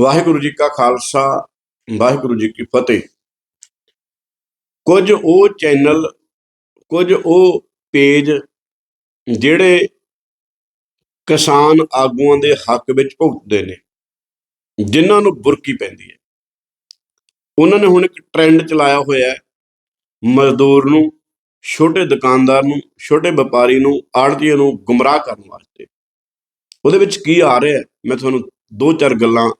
ਵਾਹਿਗੁਰੂ ਜੀ ਕਾ ਖਾਲਸਾ ਵਾਹਿਗੁਰੂ ਜੀ ਕੀ ਫਤਿਹ। ਕੁਝ ਉਹ ਚੈਨਲ ਕੁਝ ਉਹ ਪੇਜ ਜਿਹੜੇ ਕਿਸਾਨ ਆਗੂਆਂ ਦੇ ਹੱਕ ਵਿੱਚ ਭੁਗਤਦੇ ਨੇ ਜਿਨ੍ਹਾਂ ਨੂੰ ਬੁਰਕੀ ਪੈਂਦੀ ਹੈ। ਉਹਨਾਂ ਨੇ ਹੁਣ ਇੱਕ ਟ੍ਰੈਂਡ ਚਲਾਇਆ ਹੋਇਆ ਹੈ ਮਜ਼ਦੂਰ ਨੂੰ ਛੋਟੇ ਦੁਕਾਨਦਾਰ ਨੂੰ ਛੋਟੇ ਵਪਾਰੀ ਨੂੰ ਆੜ੍ਹਤੀਏ ਨੂੰ ਗੁੰਮਰਾਹ ਕਰਨ ਵਾਸਤੇ। ਉਹਦੇ ਵਿੱਚ ਕੀ ਆ ਰਿਹਾ ਹੈ? ਮੈਂ ਤੁਹਾਨੂੰ ਦੋ ਚਾਰ ਗੱਲਾਂ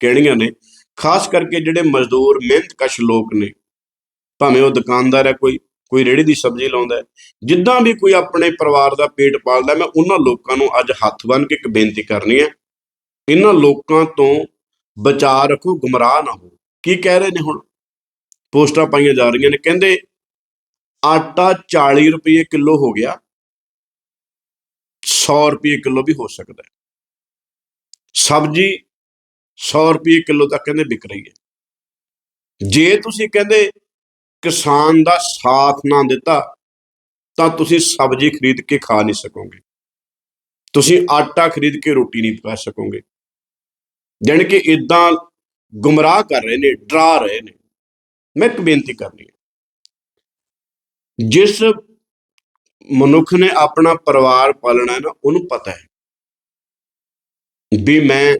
ਕਹਿਣੀਆਂ ਨੇ? ਖਾਸ ਕਰਕੇ ਜਿਹੜੇ ਮਜ਼ਦੂਰ ਮਿਹਨਤਕਸ਼ ਲੋਕ ਨੇ। ਭਾਵੇਂ ਉਹ ਦੁਕਾਨਦਾਰ ਹੈ, ਕੋਈ ਕੋਈ ਰੇੜੀ ਦੀ ਸਬਜ਼ੀ ਲਾਉਂਦਾ ਜਿੱਦਾਂ ਵੀ ਕੋਈ ਆਪਣੇ ਪਰਿਵਾਰ ਦਾ ਪੇਟ ਪਾਲਦਾ, ਮੈਂ ਉਹਨਾਂ ਲੋਕਾਂ ਨੂੰ ਅੱਜ ਹੱਥ ਬੰਨ੍ਹ ਕੇ ਇੱਕ ਬੇਨਤੀ ਕਰਨੀ ਹੈ। ਇਹਨਾਂ ਲੋਕਾਂ ਤੋਂ ਬਚਾ ਰੱਖੋ, ਗੁੰਮਰਾਹ ਨਾ ਹੋ ਕੀ ਕਹਿ ਰਹੇ ਨੇ ਹੁਣ? ਪੋਸਟਾਂ ਪਾਈਆਂ ਜਾ ਰਹੀਆਂ ਨੇ। ਕਹਿੰਦੇ, ਆਟਾ 40 ਰੁਪਏ ਕਿਲੋ ਹੋ ਗਿਆ। 100 ਰੁਪਏ ਕਿਲੋ ਵੀ ਹੋ ਸਕਦਾ ਹੈ। ਸਬਜ਼ੀ 100 ਰੁਪਏ ਕਿਲੋ ਤੱਕ ਕਹਿੰਦੇ ਵਿਕ ਰਹੀ ਹੈ। ਜੇ ਤੁਸੀਂ ਕਹਿੰਦੇ ਕਿਸਾਨ ਦਾ ਸਾਥ ਨਾ ਦਿੱਤਾ, ਤਾਂ ਤੁਸੀਂ ਸਬਜ਼ੀ ਖਰੀਦ ਕੇ ਖਾ ਨਹੀਂ ਸਕੋਗੇ। ਤੁਸੀਂ ਆਟਾ ਖਰੀਦ ਕੇ ਰੋਟੀ ਨਹੀਂ ਪਕਾ ਸਕੋਗੇ। ਜਾਣੀ ਕਿ ਇਦਾਂ ਗੁੰਮਰਾਹ ਕਰ ਰਹੇ ਨੇ, ਡਰਾ ਰਹੇ ਨੇ। ਮੈਂ ਇੱਕ ਬੇਨਤੀ ਕਰਨੀ ਹੈ। ਜਿਸ ਮਨੁੱਖ ਨੇ ਆਪਣਾ ਪਰਿਵਾਰ ਪਾਲਣਾ ਹੈ ਨਾ, ਉਹਨੂੰ ਪਤਾ ਹੈ ਵੀ ਮੈਂ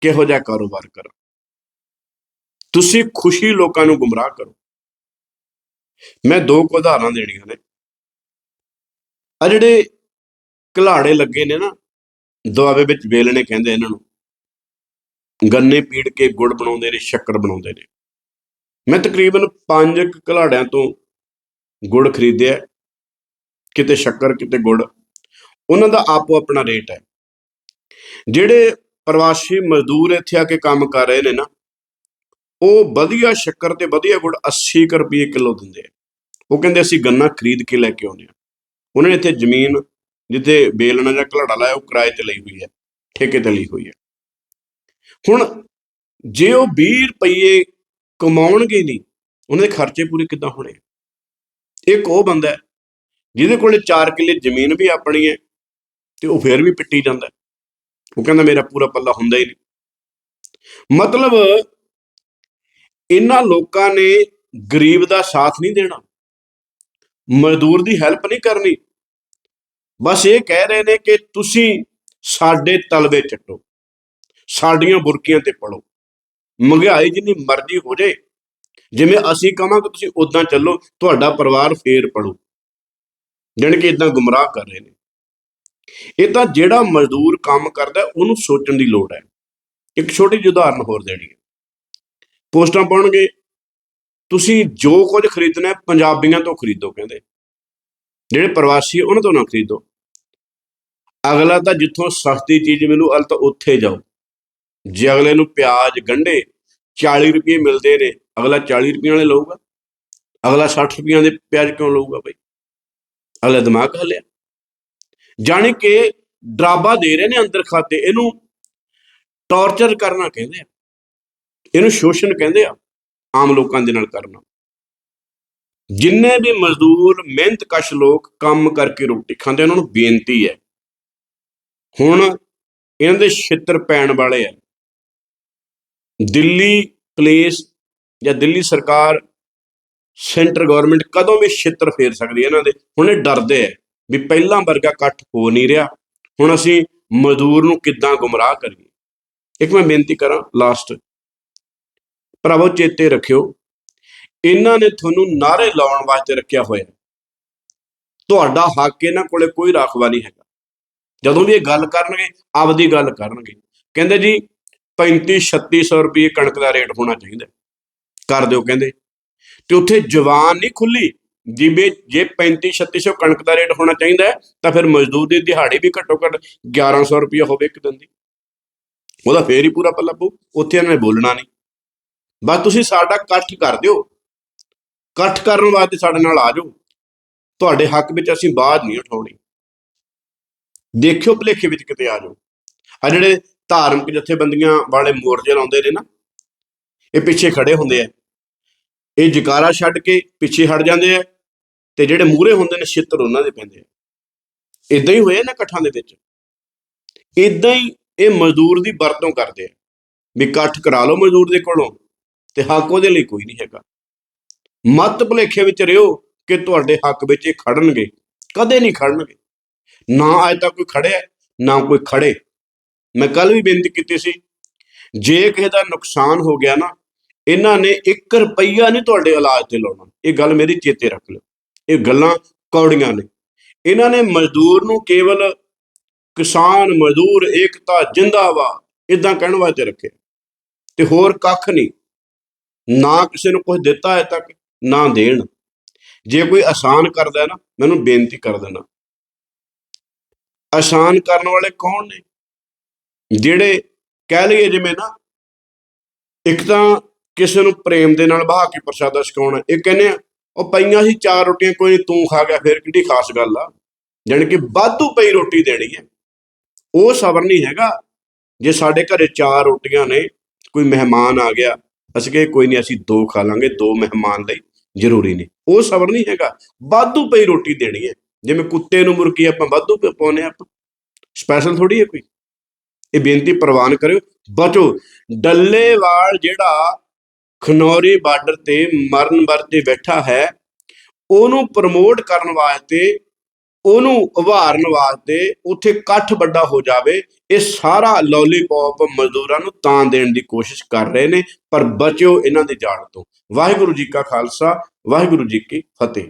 ਕਿਹੋ ਜਿਹਾ ਕਾਰੋਬਾਰ ਕਰਾਂ। ਤੁਸੀਂ ਖੁਸ਼ੀ ਲੋਕਾਂ ਨੂੰ ਗੁੰਮਰਾਹ ਕਰੋ। ਮੈਂ ਦੋ ਕੁ ਉਦਾਹਰਨਾਂ ਦੇਣੀਆਂ ਨੇ। ਆ ਜਿਹੜੇ ਘਲਾੜੇ ਲੱਗੇ ਨੇ ਨਾ ਦੁਆਬੇ ਵਿੱਚ ਵੇਲਣੇ ਕਹਿੰਦੇ ਇਹਨਾਂ ਨੂੰ। ਗੰਨੇ ਪੀੜ ਕੇ ਗੁੜ ਬਣਾਉਂਦੇ ਨੇ, ਸ਼ੱਕਰ ਬਣਾਉਂਦੇ ਨੇ। ਮੈਂ ਤਕਰੀਬਨ 5 ਘਲਾੜਿਆਂ ਤੋਂ ਗੁੜ ਖਰੀਦਿਆ ਕਿਤੇ ਸ਼ੱਕਰ, ਕਿਤੇ ਗੁੜ। ਉਹਨਾਂ ਦਾ ਆਪੋ ਆਪਣਾ ਰੇਟ ਹੈ। ਜਿਹੜੇ ਪ੍ਰਵਾਸੀ ਮਜ਼ਦੂਰ ਇੱਥੇ ਆ ਕੇ ਕੰਮ ਕਰ ਰਹੇ ਨੇ ਨਾ, ਉਹ ਵਧੀਆ ਸ਼ੱਕਰ ਤੇ ਵਧੀਆ ਗੁੜ 80 ਕੁ ਰੁਪਏ ਕਿਲੋ ਦਿੰਦੇ ਆ। ਉਹ ਕਹਿੰਦੇ ਅਸੀਂ ਗੰਨਾ ਖਰੀਦ ਕੇ ਲੈ ਕੇ ਆਉਂਦੇ ਆ। ਉਹਨਾਂ ਨੇ ਇੱਥੇ ਜ਼ਮੀਨ ਜਿੱਥੇ ਬੇਲਣਾ ਜਾਂ ਘਲਾੜਾ ਲਾਇਆ, ਉਹ ਕਿਰਾਏ ਤੇ ਲਈ ਹੋਈ ਹੈ ਠੇਕੇ ਤੇ ਲਈ ਹੋਈ ਹੈ ਹੁਣ ਜੇ ਉਹ 20 ਰੁਪਏ ਕਮਾਉਣਗੇ ਨਹੀਂ, ਉਹਨਾਂ ਦੇ ਖਰਚੇ ਪੂਰੇ ਕਿੱਦਾਂ ਹੋਣੇ ਇੱਕ ਉਹ ਬੰਦਾ ਹੈ, ਜਿਹਦੇ ਕੋਲੇ 4 ਕਿੱਲੇ ਜ਼ਮੀਨ ਵੀ ਆਪਣੀ ਹੈ, ਤੇ ਉਹ ਫੇਰ ਵੀ ਪਿੱਟੀ ਜਾਂਦਾ ਉਹ ਕਹਿੰਦਾ ਮੇਰਾ ਪੂਰਾ ਪੱਲਾ ਹੁੰਦਾ ਹੀ ਨਹੀਂ। ਮਤਲਬ ਇਹਨਾਂ ਲੋਕਾਂ ਨੇ ਗਰੀਬ ਦਾ ਸਾਥ ਨਹੀਂ ਦੇਣਾ, ਮਜ਼ਦੂਰ ਦੀ ਹੈਲਪ ਨਹੀਂ ਕਰਨੀ। ਬਸ ਇਹ ਕਹਿ ਰਹੇ ਨੇ ਕਿ ਤੁਸੀਂ ਸਾਡੇ ਤਲਵੇ ਚੱਟੋ, ਸਾਡੀਆਂ ਬੁਰਕੀਆਂ ਤੇ ਪੜੋ। ਮਹਿੰਗਾਈ ਜਿੰਨੀ ਮਰਜ਼ੀ ਹੋ ਜਾਏ, ਜਿਵੇਂ ਅਸੀਂ ਕਹਾਂਗੇ ਤੁਸੀਂ ਉਦਾਂ ਚੱਲੋ, ਤੁਹਾਡਾ ਪਰਿਵਾਰ ਫੇਰ ਪੜੋ। ਜਾਣੀ ਕਿ ਇਦਾਂ ਗੁੰਮਰਾਹ ਕਰ ਰਹੇ ਨੇ। ਇਹ ਤਾਂ ਜਿਹੜਾ ਮਜ਼ਦੂਰ ਕੰਮ ਕਰਦਾ, ਉਹਨੂੰ ਸੋਚਣ ਦੀ ਲੋੜ ਹੈ। ਇੱਕ ਛੋਟੀ ਜਿਹੀ ਉਦਾਹਰਨ ਹੋਰ ਦੇਣੀ ਹੈ। ਪੋਸਟਾਂ ਪਾਉਣਗੇ। ਤੁਸੀਂ ਜੋ ਕੁਝ ਖਰੀਦਣਾ ਹੈ, ਪੰਜਾਬੀਆਂ ਤੋਂ ਖਰੀਦੋ, ਕਹਿੰਦੇ। ਜਿਹੜੇ ਪ੍ਰਵਾਸੀ ਉਹਨਾਂ ਤੋਂ ਨਾ ਖਰੀਦੋ। ਅਗਲਾ ਤਾਂ ਜਿੱਥੋਂ ਸਸਤੀ ਚੀਜ਼ ਮਿਲੂ, ਅਲ ਤਾਂ ਉੱਥੇ ਜਾਓ। ਜੇ ਅਗਲੇ ਨੂੰ ਪਿਆਜ਼ ਗੰਢੇ 40 ਰੁਪਏ ਮਿਲਦੇ ਨੇ, ਅਗਲਾ 40 ਰੁਪਏ ਵਾਲੇ ਲਊਗਾ। ਅਗਲਾ 60 ਰੁਪਈਆਂ ਦੇ ਪਿਆਜ਼ ਕਿਉਂ ਲਊਗਾ ਬਈ? ਅਗਲਾ ਦਿਮਾਗ ਹੱਲਿਆ ਜਾਣੀ ਕਿ ਡਰਾਬਾ ਦੇ ਰਹੇ ਨੇ ਅੰਦਰ ਖਾਤੇ, ਇਹਨੂੰ ਟੌਰਚਰ ਕਰਨਾ ਕਹਿੰਦੇ ਆ। ਇਹਨੂੰ ਸ਼ੋਸ਼ਣ ਕਹਿੰਦੇ ਆ ਆਮ ਲੋਕਾਂ ਦੇ ਨਾਲ ਕਰਨਾ। ਜਿੰਨੇ ਵੀ ਮਜ਼ਦੂਰ, ਮਿਹਨਤਕਸ਼ ਲੋਕ ਕੰਮ ਕਰਕੇ ਰੋਟੀ ਖਾਂਦੇ ਉਹਨਾਂ ਨੂੰ ਬੇਨਤੀ ਹੈ। ਹੁਣ ਇਹਨਾਂ ਦੇ ਛਿੱਤਰ ਪੈਣ ਵਾਲੇ ਆ। ਦਿੱਲੀ ਪੁਲਿਸ ਜਾਂ ਦਿੱਲੀ ਸਰਕਾਰ, ਸੈਂਟਰ ਗਵਰਨਮੈਂਟ ਕਦੋਂ ਵੀ ਛਿੱਤਰ ਫੇਰ ਸਕਦੀ ਹੈ ਇਹਨਾਂ ਦੇ। ਹੁਣ ਇਹ ਡਰਦੇ ਆ। ਵੀ ਪਹਿਲਾਂ ਵਰਗਾ ਇਕੱਠ ਹੋ ਨਹੀਂ ਰਿਹਾ। ਹੁਣ ਅਸੀਂ ਮਜ਼ਦੂਰ ਨੂੰ ਕਿੱਦਾਂ ਗੁੰਮਰਾਹ ਕਰੀਏ? ਇੱਕ ਮੈਂ ਬੇਨਤੀ ਕਰਾਂ ਲਾਸਟ ਭਰਾਵੋ, ਚੇਤੇ ਰੱਖਿਓ, ਇਹਨਾਂ ਨੇ ਤੁਹਾਨੂੰ ਨਾਰੇ ਲਾਉਣ ਵਾਸਤੇ ਰੱਖਿਆ ਹੋਇਆ ਤੁਹਾਡਾ ਹੱਕ ਇਹਨਾਂ ਕੋਲੇ ਕੋਈ ਰਾਖਵਾ ਨਹੀਂ ਹੈਗਾ। ਜਦੋਂ ਵੀ ਇਹ ਗੱਲ ਕਰਨਗੇ, ਆਪਦੀ ਗੱਲ ਕਰਨਗੇ। ਕਹਿੰਦੇ ਜੀ 35 3600 ਰੁਪਏ ਕਣਕ ਦਾ ਰੇਟ ਹੋਣਾ ਚਾਹੀਦਾ। ਕਰ ਦਿਓ, ਕਹਿੰਦੇ। ਤੇ ਉੱਥੇ ਜਵਾਨ ਨਹੀਂ ਖੁੱਲੀ। ਜਿਵੇਂ ਜੇ 35 3600 ਕਣਕ ਦਾ ਰੇਟ ਹੋਣਾ ਚਾਹੀਦਾ ਹੈ, ਤਾਂ ਫਿਰ ਮਜ਼ਦੂਰ ਦੀ ਦਿਹਾੜੀ ਵੀ ਘੱਟੋ ਘੱਟ 1100 ਰੁਪਏ ਹੋਵੇ ਇੱਕ ਦਿਨ ਦੀ। ਉਹਦਾ ਫੇਰ ਹੀ ਪੂਰਾ ਪੱਲਾ ਪਊ ਉੱਥੇ ਇਹਨਾਂ ਨੇ ਬੋਲਣਾ ਨਹੀਂ। ਬਸ ਤੁਸੀਂ ਸਾਡਾ ਇਕੱਠ ਕਰ ਦਿਓ। ਇਕੱਠ ਕਰਨ ਵਾਸਤੇ ਸਾਡੇ ਨਾਲ ਆ ਜਾਓ। ਤੁਹਾਡੇ ਹੱਕ ਵਿੱਚ ਅਸੀਂ ਬਾਤ ਨਹੀਂ ਉਠਾਉਣੀ। ਦੇਖਿਓ ਭਲੇਖੇ ਵਿੱਚ ਕਿਤੇ ਆ ਜਾਓ। ਆ ਜਿਹੜੇ ਧਾਰਮਿਕ ਜਥੇਬੰਦੀਆਂ ਵਾਲੇ ਮੋਰਜੇ ਲਾਉਂਦੇ ਨੇ ਨਾ ਇਹ ਪਿੱਛੇ ਖੜੇ ਹੁੰਦੇ ਆ। ਇਹ ਜਕਾਰਾ ਛੱਡ ਕੇ ਪਿੱਛੇ ਹਟ ਜਾਂਦੇ ਆ। ਤੇ ਜਿਹੜੇ ਮੂਹਰੇ ਹੁੰਦੇ ਨੇ ਛਿੱਤਰ ਉਹਨਾਂ ਦੇ ਪੈਂਦੇ ਆ। ਇਦਾਂ ਹੀ ਹੋਇਆ ਨਾ ਇਕੱਠਾਂ ਦੇ ਵਿੱਚ। ਇਦਾਂ ਹੀ ਇਹ ਮਜ਼ਦੂਰ ਦੀ ਵਰਤੋਂ ਕਰਦੇ ਆ। ਵੀ ਇਕੱਠ ਕਰਾ ਲਓ ਮਜ਼ਦੂਰ ਦੇ ਕੋਲੋਂ ਤੇ ਹੱਕ ਉਹਦੇ ਲਈ ਕੋਈ ਨਹੀਂ ਹੈਗਾ। ਮਤ ਭੁਲੇਖੇ ਵਿੱਚ ਰਿਓ ਕਿ ਤੁਹਾਡੇ ਹੱਕ ਵਿੱਚ ਇਹ ਖੜਨਗੇ। ਕਦੇ ਨਹੀਂ ਖੜਨਗੇ। ਨਾ ਅੱਜ ਤੱਕ ਕੋਈ ਖੜਿਆ, ਨਾ ਕੋਈ ਖੜੇ। ਮੈਂ ਕੱਲ ਵੀ ਬੇਨਤੀ ਕੀਤੀ ਸੀ, ਜੇ ਕਿਸੇ ਦਾ ਨੁਕਸਾਨ ਹੋ ਗਿਆ ਨਾ, ਇਹਨਾਂ ਨੇ 1 ਰੁਪਈਆ ਨਹੀਂ ਤੁਹਾਡੇ ਇਲਾਜ ਤੇ ਲਾਉਣਾ। ਇਹ ਗੱਲ ਮੇਰੀ ਚੇਤੇ ਰੱਖ ਲਓ। ਇਹ ਗੱਲਾਂ ਕੌੜੀਆਂ ਨੇ। ਇਹਨਾਂ ਨੇ ਮਜ਼ਦੂਰ ਨੂੰ ਕੇਵਲ ਕਿਸਾਨ, ਮਜ਼ਦੂਰ, ਏਕਤਾ, ਜਿੰਦਾਬਾਦ ਇਦਾਂ ਕਹਿਣ ਵਾਸਤੇ ਰੱਖਿਆ। ਤੇ ਹੋਰ ਕੱਖ ਨਹੀਂ। ਨਾ ਕਿਸੇ ਨੂੰ ਕੁਝ ਦਿੱਤਾ ਹੈ ਤੱਕ, ਨਾ ਦੇਣ। ਜੇ ਕੋਈ ਆਸਾਨ ਕਰਦਾ ਹੈ ਨਾ, ਮੈਨੂੰ ਬੇਨਤੀ ਕਰ ਦੇਣਾ। ਆਸਾਨ ਕਰਨ ਵਾਲੇ ਕੌਣ ਨੇ? ਜਿਹੜੇ ਕਹਿ ਲਈਏ ਜਿਵੇਂ ਨਾ, ਇੱਕ ਤਾਂ ਕਿਸੇ ਨੂੰ ਪ੍ਰੇਮ ਦੇ ਨਾਲ ਬਹਾ ਕੇ ਪ੍ਰਸ਼ਾਦਾ ਛਕਾਉਣਾ, ਇਹ ਕਹਿੰਦੇ ਆ ਉਹ ਪਈਆਂ ਸੀ ਚਾਰ ਰੋਟੀਆਂ ਕੋਈ ਨੀ, ਤੂੰ ਖਾ ਗਿਆ ਫਿਰ ਕਿਹੜੀ ਖਾਸ ਗੱਲ ਆ। ਜਾਣੀ ਕਿ ਵਾਧੂ ਪਈ ਰੋਟੀ ਦੇਣੀ ਹੈ। ਉਹ ਸਬਰ ਨਹੀਂ ਹੈਗਾ। ਜੇ ਸਾਡੇ ਘਰੇ ਚਾਰ ਰੋਟੀਆਂ ਨੇ ਕੋਈ ਮਹਿਮਾਨ ਆ ਗਿਆ ਅਸੀਂ ਕਹੇ ਕੋਈ ਨਹੀਂ ਅਸੀਂ ਦੋ ਖਾ ਲਾਂਗੇ ਦੋ ਮਹਿਮਾਨ ਲਈ। ਜ਼ਰੂਰੀ ਨਹੀਂ। ਉਹ ਸਬਰ ਨਹੀਂ ਹੈਗਾ। ਵਾਧੂ ਪਈ ਰੋਟੀ ਦੇਣੀ ਹੈ। ਜਿਵੇਂ ਕੁੱਤੇ ਨੂੰ ਮੁਰਗੀ ਆਪਾਂ ਵਾਧੂ ਪ- ਪਾਉਂਦੇ ਹਾਂ ਆਪਾਂ। ਸਪੈਸ਼ਲ ਥੋੜੀ ਹੈ ਕੋਈ? ਇਹ ਬੇਨਤੀ ਪ੍ਰਵਾਨ ਕਰਿਓ। ਬਚੋ ਡੱਲੇਵਾਲ ਜਿਹੜਾ ਖਨੌਰੀ ਬਾਰਡਰ ਤੇ ਮਰਨ ਵਰਤੇ ਬੈਠਾ ਹੈ। ਉਹਨੂੰ ਪ੍ਰਮੋਟ ਕਰਨ ਵਾਸਤੇ, ਉਹਨੂੰ ਉਭਾਰਨ ਵਾਸਤੇ ਉੱਥੇ ਇਕੱਠ ਵੱਡਾ ਹੋ ਜਾਵੇ, ਇਹ ਸਾਰਾ ਲੋਲੀਪੌਪ ਮਜ਼ਦੂਰਾਂ ਨੂੰ ਤਾਂ ਦੇਣ ਦੀ ਕੋਸ਼ਿਸ਼ ਕਰ ਰਹੇ ਨੇ, ਪਰ ਬਚਿਓ ਇਹਨਾਂ ਦੇ ਜਾਣ ਤੋਂ। ਵਾਹਿਗੁਰੂ ਜੀ ਕਾ ਖਾਲਸਾ, ਵਾਹਿਗੁਰੂ ਜੀ ਕੀ ਫਤਿਹ।